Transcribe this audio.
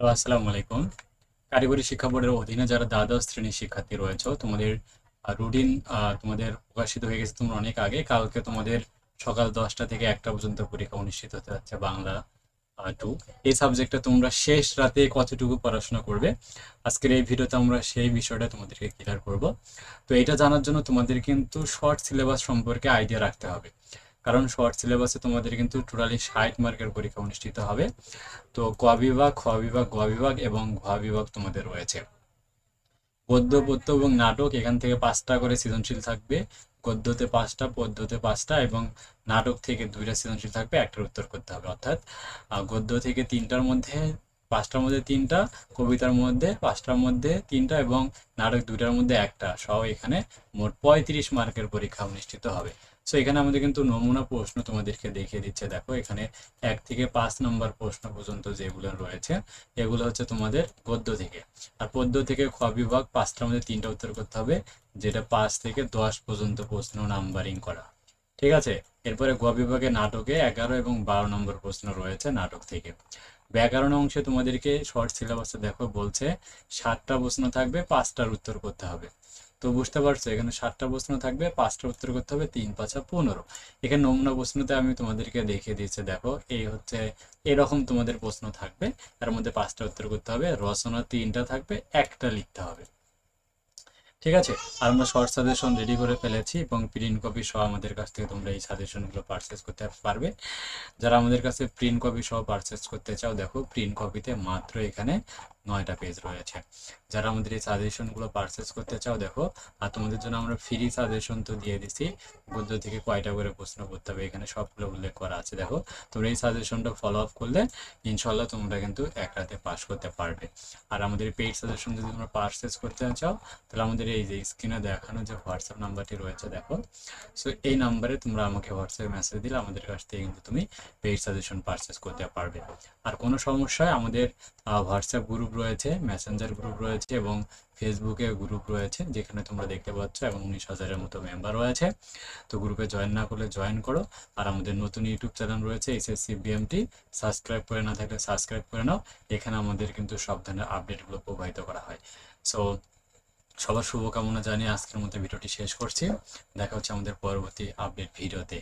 Hello, আসসালামু আলাইকুম। কারিগরি শিক্ষা বোর্ডের অধীনে যারা দ্বাদশ শ্রেণির শিক্ষার্থী রয়েছে তোমাদের রুটিন তোমাদের প্রকাশিত হয়ে গেছে তোমরা অনেক আগে। কালকে তোমাদের সকাল দশটা থেকে একটা পর্যন্ত পরীক্ষা অনুষ্ঠিত হতে যাচ্ছে বাংলা টু এই সাবজেক্টটা তোমরা শেষ রাতে কতটুকু পড়াশোনা করবে? আজকের এই ভিডিওতে আমরা সেই বিষয়টা তোমাদেরকে ক্লিয়ার করব। তো এটা জানার জন্য তোমাদের কিন্তু শর্ট সিলেবাস সম্পর্কে আইডিয়া রাখতে হবে। কারণ শর্ট সিলেবাসে তোমাদের কিন্তু টোটালি ষাট মার্কের পরীক্ষা অনুষ্ঠিত হবে। তো ক বিভাগ, খ বিভাগ, গ বিভাগ এবং ঘ বিভাগ তোমাদের রয়েছে। গদ্য পদ্য এবং নাটক, এখান থেকে পাঁচটা করে সৃজনশীল থাকবে। গদ্যতে পাঁচটা, পদ্যতে পাঁচটা এবং নাটক থেকে দুইটা সৃজনশীল থাকবে, একটার উত্তর করতে হবে অর্থাৎ গদ্য থেকে তিনটার মধ্যে পাঁচটার মধ্যে তিনটা, কবিতার মধ্যে পাঁচটার মধ্যে তিনটা এবং নাটক দুইটার মধ্যে একটা। সহ এখানে মোট পঁয়ত্রিশ মার্কের পরীক্ষা অনুষ্ঠিত হবে। সো এখানে আমাদের কিন্তু নমুনা প্রশ্ন তোমাদেরকে দেখিয়ে দিচ্ছে। দেখো, এখানে এক থেকে পাঁচ নম্বর প্রশ্ন পর্যন্ত যেগুলো রয়েছে, এগুলো হচ্ছে তোমাদের গদ্য থেকে। আর পদ্য থেকে খ বিভাগ পাঁচটার মধ্যে তিনটা উত্তর করতে হবে, যেটা পাঁচ থেকে দশ পর্যন্ত প্রশ্ন নাম্বারিং করা। ঠিক আছে? এরপরে গ বিভাগে নাটকে এগারো এবং বারো নম্বর প্রশ্ন রয়েছে নাটক থেকে। ব্যাকরণ অংশে তোমাদেরকে শর্ট সিলেবাসে দেখো বলছে, সাতটা প্রশ্ন থাকবে, পাঁচটার উত্তর করতে হবে। তো বুঝতে পারছ, এখানে সাতটা প্রশ্ন থাকবে পাঁচটা উত্তর করতে হবে, তিন, পাঁচা পনেরো। এখানে নমুনা প্রশ্নতে আমি তোমাদেরকে দেখিয়ে দিয়েছি, দেখো, এই হচ্ছে, এরকম তোমাদের প্রশ্ন থাকবে। তার মধ্যে পাঁচটা উত্তর করতে হবে, রচনা তিনটা থাকবে, একটা লিখতে হবে। ঠিক আছে? আর আমরা শর্ট সাজেশন রেডি করে ফেলেছি এবং প্রিন্ট কপি সহ আমাদের কাছ থেকে তোমরা এই সাজেশনগুলো পারচেস করতে পারবে। যারা আমাদের কাছে প্রিন্ট কপি সহ পারচেস করতে চাও, দেখো প্রিন্ট কপিতে মাত্র এখানে নয়টা পেজ রয়েছে। যারা আমাদের এই সাজেশনগুলো পারচেস করতে চাও, দেখো, আর তোমাদের জন্য আমরা ফ্রি সাজেশন তো দিয়ে দিচ্ছি গদ্য থেকে কয়টা করে প্রশ্ন করতে হবে, এখানে সবগুলো উল্লেখ করা আছে, দেখো। তোমরা এই সাজেশনটা ফলো আপ করলে ইনশাল্লাহ তোমরা কিন্তু এক রাতে পাস করতে পারবে। আর আমাদের পেইড সাজেশন যদি তোমরা পারচেস করতে চাও, তাহলে আমাদের এই যে স্ক্রিনে দেখানো যে হোয়াটসঅ্যাপ নাম্বারটি রয়েছে, দেখো। সো এই নাম্বারে তোমরা আমাকে হোয়াটসঅ্যাপে মেসেজ দিলে আমাদের কাছ থেকে কিন্তু তুমি পেইড সাজেশন পারচেস করতে পারবে। আর কোনো সমস্যায় আমাদের হোয়াটসঅ্যাপ গ্রুপ রয়েছে মেসেঞ্জার গ্রুপ রয়েছে এবং ফেসবুকে গ্রুপ রয়েছে যেখানে তোমরা দেখতে পাচ্ছ এবং উনিশ হাজারের মতো মেম্বার রয়েছে তো গ্রুপে জয়েন না করলে জয়েন করো। আর আমাদের নতুন ইউটিউব চ্যানেল রয়েছে এসএসসি বিএমটি সাবস্ক্রাইব করে না থাকলে সাবস্ক্রাইব করে নাও। এখানে আমাদের কিন্তু সব ধরনের আপডেটগুলো প্রবাহিত করা হয়। সো সবার শুভকামনা জানিয়ে আজকের মতো ভিডিওটি শেষ করছি। দেখা হচ্ছে আমাদের পরবর্তী আপডেট ভিডিওতে।